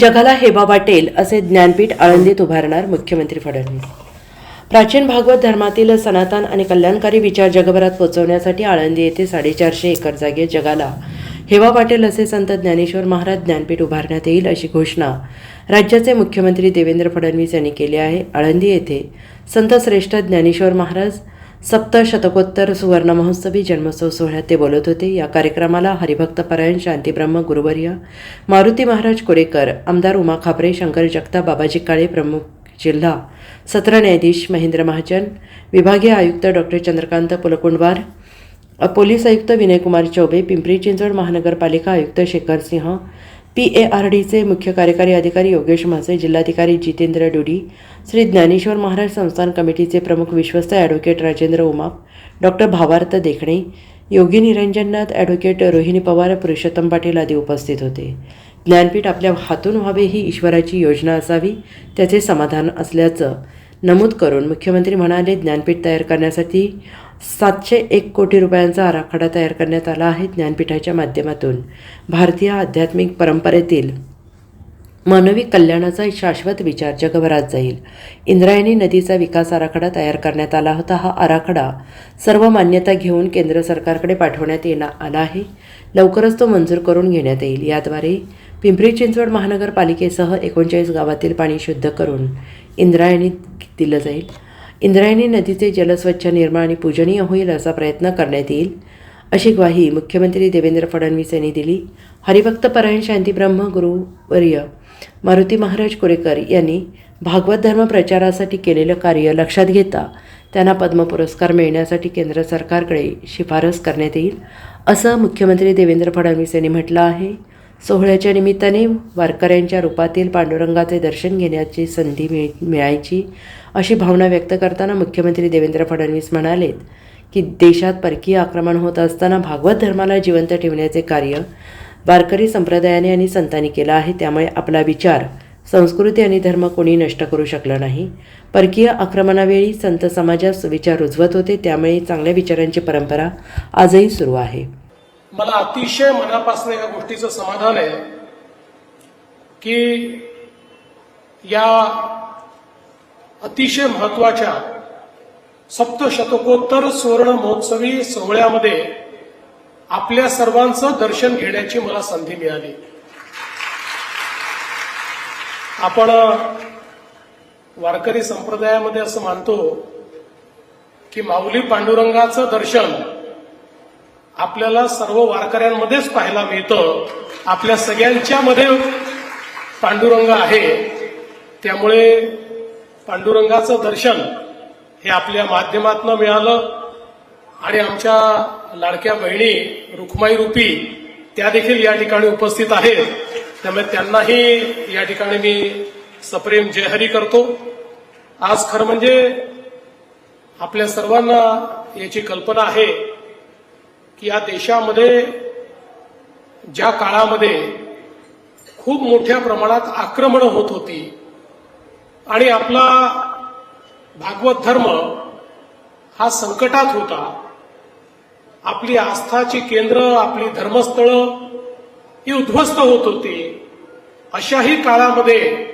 जगाला हेवा वाटेल असे ज्ञानपीठ आळंदीत उभारणार मुख्यमंत्री फडणवीस. प्राचीन भागवत धर्मातील सनातन आणि कल्याणकारी विचार जगभरात पोहोचवण्यासाठी आळंदी येथे साडेचारशे एकर जागेत जगाला हेवा वाटेल असे संत ज्ञानेश्वर महाराज ज्ञानपीठ उभारण्यात येईल अशी घोषणा राज्याचे मुख्यमंत्री देवेंद्र फडणवीस यांनी केली आहे. आळंदी येथे संत श्रेष्ठ ज्ञानेश्वर महाराज सप्तशतकोत्तर सुवर्ण महोत्सवी जन्मोत्सव सोहळ्यात ते बोलत होते. या कार्यक्रमाला हरिभक्त परायण शांतीब्रह्म गुरुवर्य मारुती महाराज कोरेकर आमदार उमा खापरे शंकर जगताप बाबाजी काळे प्रमुख जिल्हा सत्र न्यायाधीश महेंद्र महाजन विभागीय आयुक्त डॉक्टर चंद्रकांत पुलकुंडवार पोलीस आयुक्त विनयकुमार चौबे पिंपरी चिंचवड महानगरपालिका आयुक्त Shekhar Singh P A R डीचे मुख्य कार्यकारी अधिकारी योगेश म्हासे जिल्हाधिकारी जितेंद्र डुडी श्री ज्ञानेश्वर महाराज संस्थान कमिटीचे प्रमुख विश्वस्त ॲडव्होकेट राजेंद्र उमाप डॉक्टर भावार्थ देखणे योगी निरंजननाथ ॲडव्होकेट रोहिणी पवार पुरुषोत्तम पाटील आदी उपस्थित होते. ज्ञानपीठ आपल्या हातून व्हावे ही ईश्वराची योजना असावी त्याचे समाधान असल्याचं नमूद करून मुख्यमंत्री म्हणाले ज्ञानपीठ तयार करण्यासाठी सातशे एक कोटी रुपयांचा आराखडा तयार करण्यात आला आहे ज्ञानपीठाच्या माध्यमातून. भारतीय आध्यात्मिक परंपरेतील मानवी कल्याणाचा शाश्वत विचार जगभरात जाईल. इंद्रायणी नदीचा विकास आराखडा तयार करण्यात आला होता. हा आराखडा सर्व मान्यता घेऊन केंद्र सरकारकडे पाठवण्यात येणार आला आहे. लवकरच तो मंजूर करून घेण्यात येईल. याद्वारे पिंपरी चिंचवड महानगरपालिकेसह एकोणचाळीस गावातील पाणी शुद्ध करून इंद्रायणीत दिलं जाईल. इंद्रायणी नदीचे जलस्वच्छ निर्माण आणि पूजनीय होईल असा प्रयत्न करण्यात येईल अशी ग्वाही मुख्यमंत्री देवेंद्र फडणवीस यांनी दिली. हरिभक्त परायण शांतीब्रह्म गुरुवर्य मारुती महाराज कोरेकर यांनी भागवत धर्म प्रचारासाठी केलेलं कार्य लक्षात घेता त्यांना पद्म पुरस्कार मिळण्यासाठी केंद्र सरकारकडे शिफारस करण्यात येईल असं मुख्यमंत्री देवेंद्र फडणवीस यांनी म्हटलं आहे. सोहळ्याच्या निमित्ताने वारकऱ्यांच्या रूपातील पांडुरंगाचे दर्शन घेण्याची संधी मिळ मिळायची अशी भावना व्यक्त करताना मुख्यमंत्री देवेंद्र फडणवीस म्हणालेत की देशात परकीय आक्रमण होत असताना भागवत धर्माला जिवंत ठेवण्याचे कार्य वारकरी संप्रदायाने आणि संतांनी केलं आहे. त्यामुळे आपला विचार संस्कृती आणि धर्म कोणी नष्ट करू शकलं नाही. परकीय आक्रमणावेळी संत समाजात सुविचार रुजवत होते. त्यामुळे चांगल्या विचारांची परंपरा आजही सुरू आहे. मला अतिशय मनापासून या गोष्टीचं समाधान आहे की या अतिशय महत्त्वाच्या सप्तशतकोत्तर सुवर्ण महोत्सवी सोहळ्यामध्ये आपल्या सर्वांचं दर्शन घेण्याची मला संधी मिळाली. आपण वारकरी संप्रदायामध्ये असं मानतो की माऊली पांडुरंगाचं दर्शन आपल्याला सर्व वारकऱ्यांमध्येच पाहायला मिळतं. आपल्या सगळ्यांच्या मध्ये पांडुरंग आहे. त्यामुळे पांडुरंगाचं दर्शन हे आपल्या माध्यमातून मिळालं. आणि आमच्या लाडक्या बहिणी रुक्माई रूपी त्या देखील या ठिकाणी उपस्थित आहेत. त्यामुळे त्यांनाही या ठिकाणी मी सप्रेम जयहरी करतो. आज खरं म्हणजे आपल्या सर्वांना याची कल्पना आहे. की या देशामध्ये ज्या काळामध्ये खूप मोठ्या प्रमाणात आक्रमणं होत होती आणि आपला भागवत धर्म हा संकटात होता आपली आस्थाची केंद्र आपली धर्मस्थळं ही उद्ध्वस्त होत होती अशाही काळामध्ये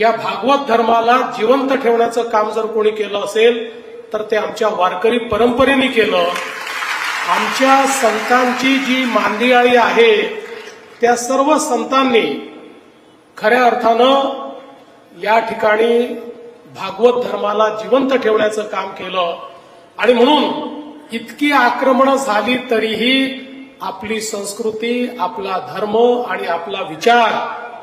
या भागवत धर्माला जिवंत ठेवण्याचं काम जर कोणी केलं असेल तर ते आमच्या वारकरी परंपरेने केलं. आमच्या संतांची जी मांदियाळी आहे त्या सर्व संतांनी खऱ्या अर्थानं या ठिकाणी भागवत धर्माला जिवंत ठेवण्याचं काम केलं. आणि म्हणून इतकी आक्रमणं झाली तरीही आपली संस्कृती आपला धर्म आणि आपला विचार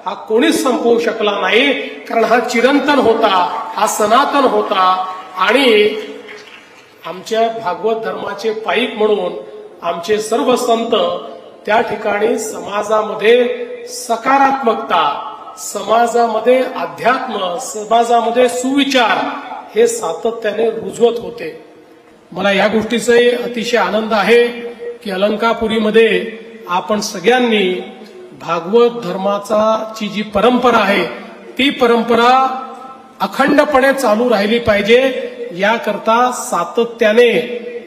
हा कोणीच संपवू शकला नाही. कारण हा चिरंतन होता हा सनातन होता. आणि आमच्या भागवत धर्माचे पाईक म्हणून आमचे सर्व संत त्या ठिकाणी समाजामध्ये सकारात्मकता समाजामध्ये अध्यात्म समाजामध्ये सुविचार हे सातत्याने रुजवत होते. मला या गोष्टीचाही अतिशय आनंद आहे की अलंकापुरीमध्ये आपण सगळ्यांनी भागवत धर्माचा ची जी परंपरा आहे ती परंपरा अखंडपणे चालू राहिली पाहिजे. याकरता सातत्याने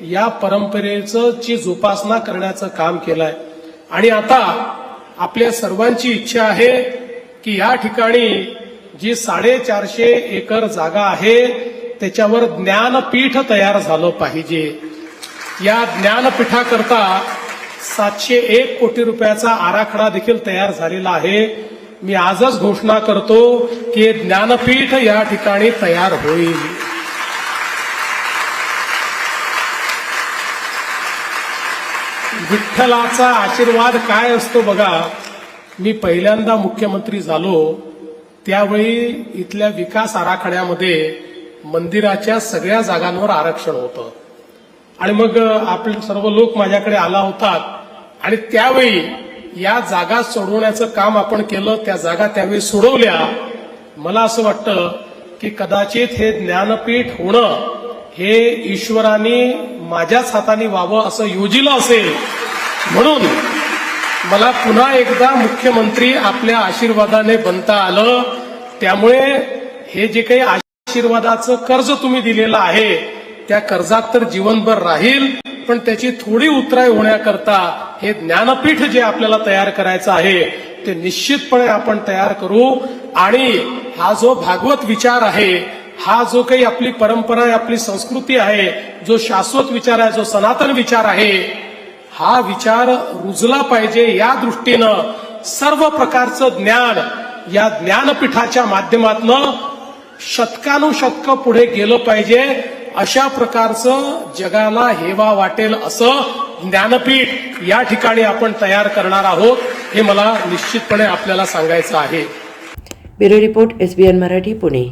या परंपरेचं ची जोपासना करण्याचं काम केलंय. आणि आता आपल्या सर्वांची इच्छा आहे की या ठिकाणी जी साडेचारशे एकर जागा आहे त्याच्यावर ज्ञानपीठ तयार झालं पाहिजे. या ज्ञानपीठाकरता सातशे एक कोटी रुपयाचा आराखडा देखील तयार झालेला आहे. मी आजच घोषणा करतो की ज्ञानपीठ या ठिकाणी तयार होईल. विठ्ठलाचा आशीर्वाद काय असतो बघा. मी पहिल्यांदा मुख्यमंत्री झालो त्यावेळी इथल्या विकास आराखड्यामध्ये मंदिराच्या सगळ्या जागांवर आरक्षण होतं. आणि मग आपले सर्व लोक माझ्याकडे आला होतात. आणि त्यावेळी या जागा सोडवण्याचं काम आपण केलं त्या जागा त्यावेळी सोडवल्या. मला असं वाटतं की कदाचित हे ज्ञानपीठ होणं हे ईश्वराने माझ्याच हाताने व्हावं असं योजिलं असेल. म्हणून मला पुन्हा एकदा मुख्यमंत्री आपल्या आशीर्वादाने बनता आलं. त्यामुळे हे जे काही आशीर्वादाचं कर्ज तुम्ही दिलेलं आहे त्या कर्जात तर जीवनभर राहील पण त्याची थोडी उतराई होण्याकरता हे ज्ञानपीठ जे आपल्याला तयार करायचं आहे ते निश्चितपणे आपण तयार करू. आणि हा जो भागवत विचार आहे हा जो काही आपली परंपरा आहे आपली संस्कृती आहे जो शाश्वत विचार आहे जो सनातन विचार आहे हा विचार रुजला पाहिजे या दृष्टीनं सर्व प्रकारचं ज्ञान या ज्ञानपीठाच्या माध्यमातनं शतकानुशतक पुढे गेलं पाहिजे. अशा प्रकारचं जगाला हेवा वाटेल असं ज्ञानपीठ या ठिकाणी आपण तयार करणार आहोत हे मला निश्चितपणे आपल्याला सांगायचं आहे. Bureau report SBN Marathi Pune.